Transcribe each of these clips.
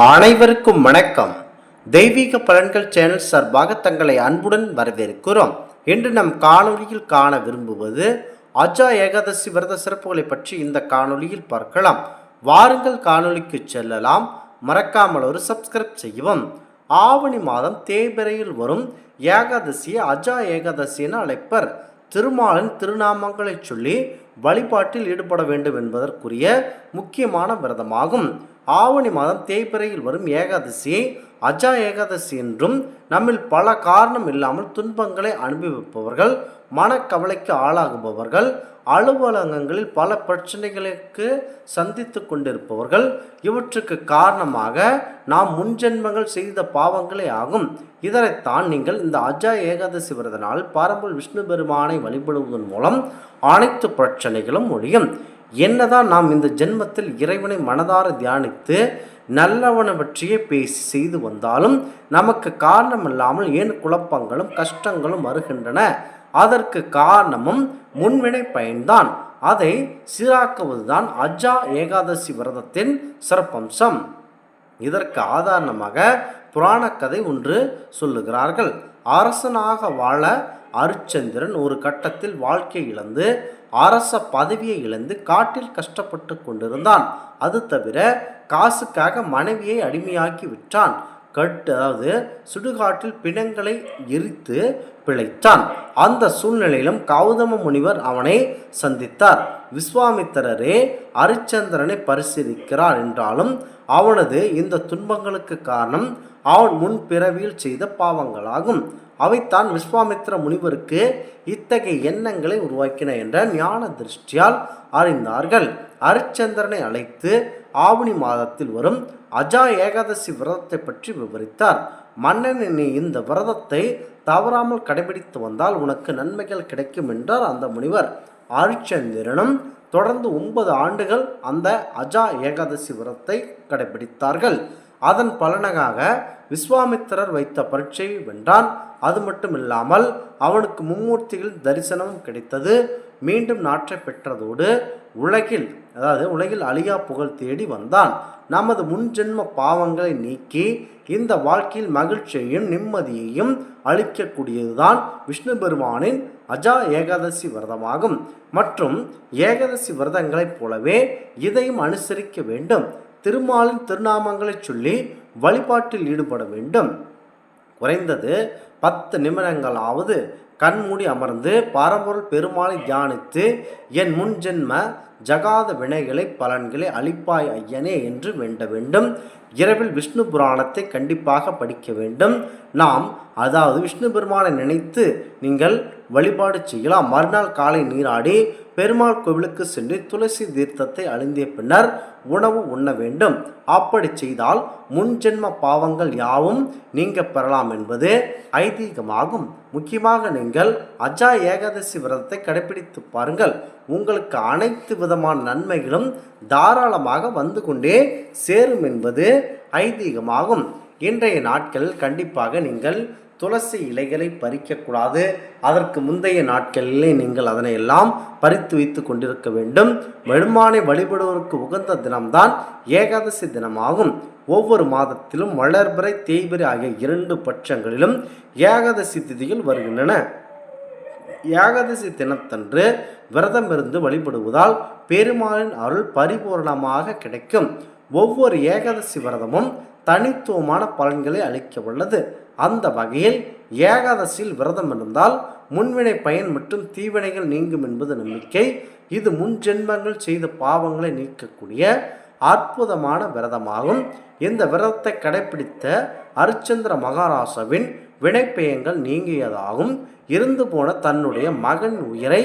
அனைவருக்கும் வணக்கம். தெய்வீக பலன்கள் சேனல் சார்பாக தங்களை அன்புடன் வரவேற்கிறோம். இன்று நம் காணொலியில் காண விரும்புவது அஜா ஏகாதசி விரத சிறப்புகளை பற்றி இந்த காணொலியில் பார்க்கலாம். வாருங்கள் காணொளிக்கு செல்லலாம். மறக்காமல் ஒரு சப்ஸ்கிரைப் செய்யவும். ஆவணி மாதம் தேய்பிரையில் வரும் ஏகாதசியை அஜா ஏகாதசி என அழைப்பர். திருமாலின் திருநாமங்களை சொல்லி வழிபாட்டில் ஈடுபட வேண்டும் என்பதற்குரிய முக்கியமான விரதமாகும். ஆவணி மாதம் தேய்பிறையில் வரும் ஏகாதசியை அஜா ஏகாதசி என்றும் நம்மில் பல காரணம் இல்லாமல் துன்பங்களை அனுபவிப்பவர்கள் மனக்கவலைக்கு ஆளாகுபவர்கள் அலுவலகங்களில் பல பிரச்சனைகளுக்கு சந்தித்து கொண்டிருப்பவர்கள். இவற்றுக்கு காரணமாக நாம் முன்ஜென்மங்கள் செய்த பாவங்களே ஆகும். இதனைத்தான் நீங்கள் இந்த அஜா ஏகாதசி விரத நாள் பாரம்பரிய விஷ்ணு பெருமானை வழிபடுவதன் மூலம் அனைத்து பிரச்சனைகளும் ஒழியும். என்னதான் நாம் இந்த ஜென்மத்தில் இறைவனை மனதார தியானித்து நல்லவனவற்றையே பேசி செய்து வந்தாலும் நமக்கு காரணமில்லாமல் ஏன் குழப்பங்களும் கஷ்டங்களும் வருகின்றன? அதற்கு காரணமும் முன்வினை பயன்தான். அதை சீராக்குவதுதான் அஜா ஏகாதசி விரதத்தின் சிறப்பம்சம். இதற்கு ஆதாரணமாக புராண கதை ஒன்று சொல்லுகிறார்கள். அரசனாக வாழ அரிச்சந்திரன் ஒரு கட்டத்தில் வாழ்க்கை இழந்து அரச பதவியை இழந்து காட்டில் கஷ்டப்பட்டு கொண்டிருந்தான். அது தவிர காசுக்காக மனைவியை அடிமையாக்கி விட்டான். கட்டு அதாவது சுடுகாட்டில் பிணங்களை எரித்து பிழைத்தான். அந்த சூழ்நிலையிலும் கௌதம முனிவர் அவனை சந்தித்தார். விஸ்வாமித்திரரே அரிச்சந்திரனை பரிசீலிக்கிறார் என்றாலும் அவனது இந்த துன்பங்களுக்கு காரணம் அவன் முன் பிறவியில் செய்த பாவங்களாகும். அவைத்தான் விஸ்வாமித்திர முனிவருக்கு இத்தகைய எண்ணங்களை உருவாக்கின என்ற ஞான திருஷ்டியால் அறிந்தார்கள். அரிச்சந்திரனை அழைத்து ஆவணி மாதத்தில் வரும் அஜா ஏகாதசி விரதத்தை பற்றி விவரித்தார். மன்னன் நீ இந்த விரதத்தை தவறாமல் கடைபிடித்து வந்தால் உனக்கு நன்மைகள் கிடைக்கும் என்றார் அந்த முனிவர். அரிச்சந்திரனும் தொடர்ந்து ஒன்பது ஆண்டுகள் அந்த அஜா ஏகாதசி விரதத்தை கடைபிடித்தார்கள். அதன் பலனாக விஸ்வாமித்திரர் வைத்த பரீட்சையை வென்றான். அது மட்டும் இல்லாமல் அவனுக்கு மும்மூர்த்திகள் தரிசனமும் கிடைத்தது. மீண்டும் நாற்றை பெற்றதோடு உலகில் அதாவது உலகில் அழியா புகழ் தேடி வந்தான். நமது முன்ஜென்ம பாவங்களை நீக்கி இந்த வாழ்க்கையில் மகிழ்ச்சியையும் நிம்மதியையும் அளிக்கக்கூடியதுதான் விஷ்ணு பெருமானின் அஜா ஏகாதசி விரதமாகும். மற்றும் ஏகாதசி விரதங்களைப் போலவே இதையும் அனுசரிக்க வேண்டும். திருமாலின் திருநாமங்களை சொல்லி வழிபாட்டில் ஈடுபட வேண்டும். குறைந்தது பத்து நிமிடங்களாவது கண்மூடி அமர்ந்து பரம்பொருள் பெருமாளை தியானித்து என் முன் ஜென்ம ஜகாத வினைகளை பலன்களை அளிப்பாய் ஐயனே என்று வேண்ட வேண்டும். இரவில் விஷ்ணு புராணத்தை கண்டிப்பாக படிக்க வேண்டும். நாம் அதாவது விஷ்ணு பெருமானை நினைத்து நீங்கள் வழிபாடு செய்யலாம். மறுநாள் காலை நீராடி பெருமாள் கோவிலுக்கு சென்று துளசி தீர்த்தத்தை அழுந்திய பின்னர் உணவு உண்ண வேண்டும். அப்படி செய்தால் முன்ஜென்ம பாவங்கள் யாவும் நீங்க பெறலாம் என்பது ஐதீகமாகும். முக்கியமாக நீங்கள் அஜா ஏகாதசி விரதத்தை கடைபிடித்து பாருங்கள். உங்களுக்கு அனைத்து விதமான நன்மைகளும் தாராளமாக வந்து கொண்டே சேரும் என்பது ஐதீகமாகும். இன்றைய நாட்கள் கண்டிப்பாக நீங்கள் துளசி இலைகளை பறிக்கக்கூடாது. அதற்கு முந்தைய நாட்களிலே நீங்கள் அதனை எல்லாம் பறித்து வைத்து கொண்டிருக்க வேண்டும். பெருமானை வழிபடுவதற்கு உகந்த தினம்தான் ஏகாதசி தினமாகும். ஒவ்வொரு மாதத்திலும் வளர்பிறை தேய்பிறை ஆகிய இரண்டு பட்சங்களிலும் ஏகாதசி திதிகள் வருகின்றன. ஏகாதசி தினத்தன்று விரதமிருந்து வழிபடுவதால் பெருமாளின் அருள் பரிபூரணமாக கிடைக்கும். ஒவ்வொரு ஏகாதசி விரதமும் தனித்துவமான பலன்களை அளிக்க உள்ளது அந்த வகையில் ஏகாதசியில் விரதம் இருந்தால் முன்வினை பயன் மற்றும் தீவினைகள் நீங்கும் என்பது நம்பிக்கை. இது முன் ஜென்மங்கள் செய்த பாவங்களை நீக்கக்கூடிய அற்புதமான விரதமாகும். இந்த விரதத்தை கடைபிடித்த அரிச்சந்திர மகாராசாவின் வினைப்பயங்கள் நீங்கியதாகும். இருந்து போன தன்னுடைய மகன் உயிரை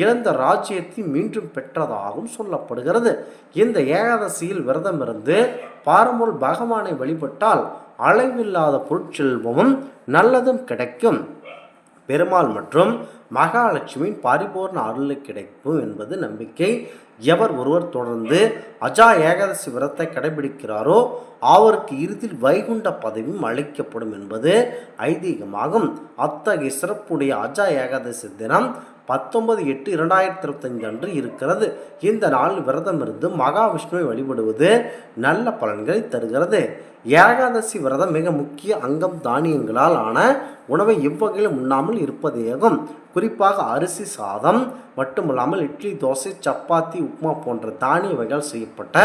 இழந்த ராஜ்யத்தை மீண்டும் பெற்றதாகவும் சொல்லப்படுகிறது. இந்த ஏகாதசியில் விரதம் இருந்து பாரம்பூர் பகவானை வழிபட்டால் அளவில்லாத பொருட்செல்வமும் நல்லதும் கிடைக்கும். பெருமாள் மற்றும் மகாலட்சுமியின் பரிபூர்ண அருள் கிடைக்கும் என்பது நம்பிக்கை. எவர் ஒருவர் தொடர்ந்து அஜா ஏகாதசி விரத்தை கடைபிடிக்கிறாரோ அவருக்கு இறுதியில் வைகுண்ட பதவியும் அளிக்கப்படும் என்பது ஐதீகமாகும். அத்தகைய சிறப்புடைய அஜா ஏகாதசி தினம் பத்தொன்பது எட்டு இரண்டாயிரத்தி இருபத்தஞ்சு அன்று இருக்கிறது. இந்த நாள் விரதம் இருந்து மகாவிஷ்ணுவை வழிபடுவது நல்ல பலன்களை தருகிறது. ஏகாதசி விரதம் மிக முக்கிய அங்கம் தானியங்களால் ஆன உணவை எவ்வகையிலும் உண்ணாமல் இருப்பதேகும். குறிப்பாக அரிசி சாதம் மட்டுமல்லாமல் இட்லி தோசை சப்பாத்தி உப்புமா போன்ற தானிய வகைகள் செய்யப்பட்ட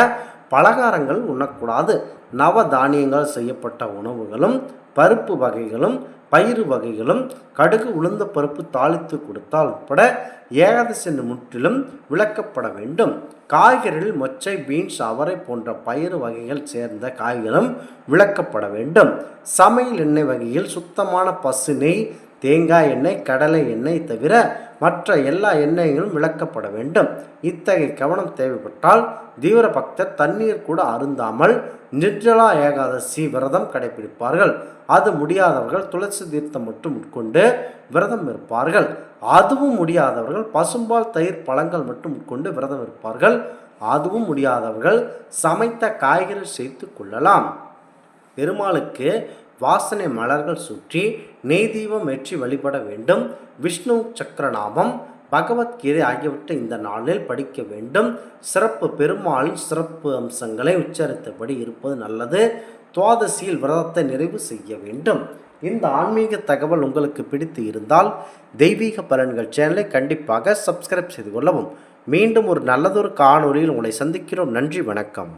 பலகாரங்கள் உண்ணக்கூடாது. நவ தானியங்கள் செய்யப்பட்ட உணவுகளும் பருப்பு வகைகளும் பயிறு வகைகளும் கடுகு உளுந்த பருப்பு தாளித்து கொடுத்தால் உட்பட ஏகாதசி முற்றிலும் விளக்கப்பட வேண்டும். காய்கறிகள் மொச்சை பீன்ஸ் அவரை போன்ற பயிறு வகைகள் சேர்ந்த காய்களும் விளக்கப்பட வேண்டும். சமையல் எண்ணெய் வகையில் சுத்தமான பசு நெய் தேங்காய் எண்ணெய் கடலை எண்ணெய் தவிர மற்ற எல்லா எண்ணெய்களும் விளக்கப்பட வேண்டும். இத்தகைய கவனம் தேவைப்பட்டால் தீவிர பக்தர் தண்ணீர் கூட அருந்தாமல் நிர்ஜலா ஏகாதசி விரதம் கடைபிடிப்பார்கள். அது முடியாதவர்கள் துளசி தீர்த்தம் மட்டும் உட்கொண்டு விரதம் இருப்பார்கள். அதுவும் முடியாதவர்கள் பசும்பால் தயிர் பழங்கள் மட்டும் உட்கொண்டு விரதம் இருப்பார்கள். அதுவும் முடியாதவர்கள் சமைத்த காய்கறி சேர்த்து கொள்ளலாம். பெருமாளுக்கு வாசனை மலர்கள் சுற்றி நெய் தீபம் ஏற்றி வழிபட வேண்டும். விஷ்ணு சக்கரநாமம் பகவத்கீதை ஆகியவற்றை இந்த நாளில் படிக்க வேண்டும். சிறப்பு பெருமாளின் சிறப்பு அம்சங்களை உச்சரித்தபடி இருப்பது நல்லது. துவாதசியில் விரதத்தை நிறைவு செய்ய வேண்டும். இந்த ஆன்மீக தகவல் உங்களுக்கு பிடித்து இருந்தால் தெய்வீக பலன்கள் சேனலை கண்டிப்பாக சப்ஸ்கிரைப் செய்து கொள்ளவும். மீண்டும் ஒரு நல்லதொரு காணொலியில் உங்களை சந்திக்கிறோம். நன்றி வணக்கம்.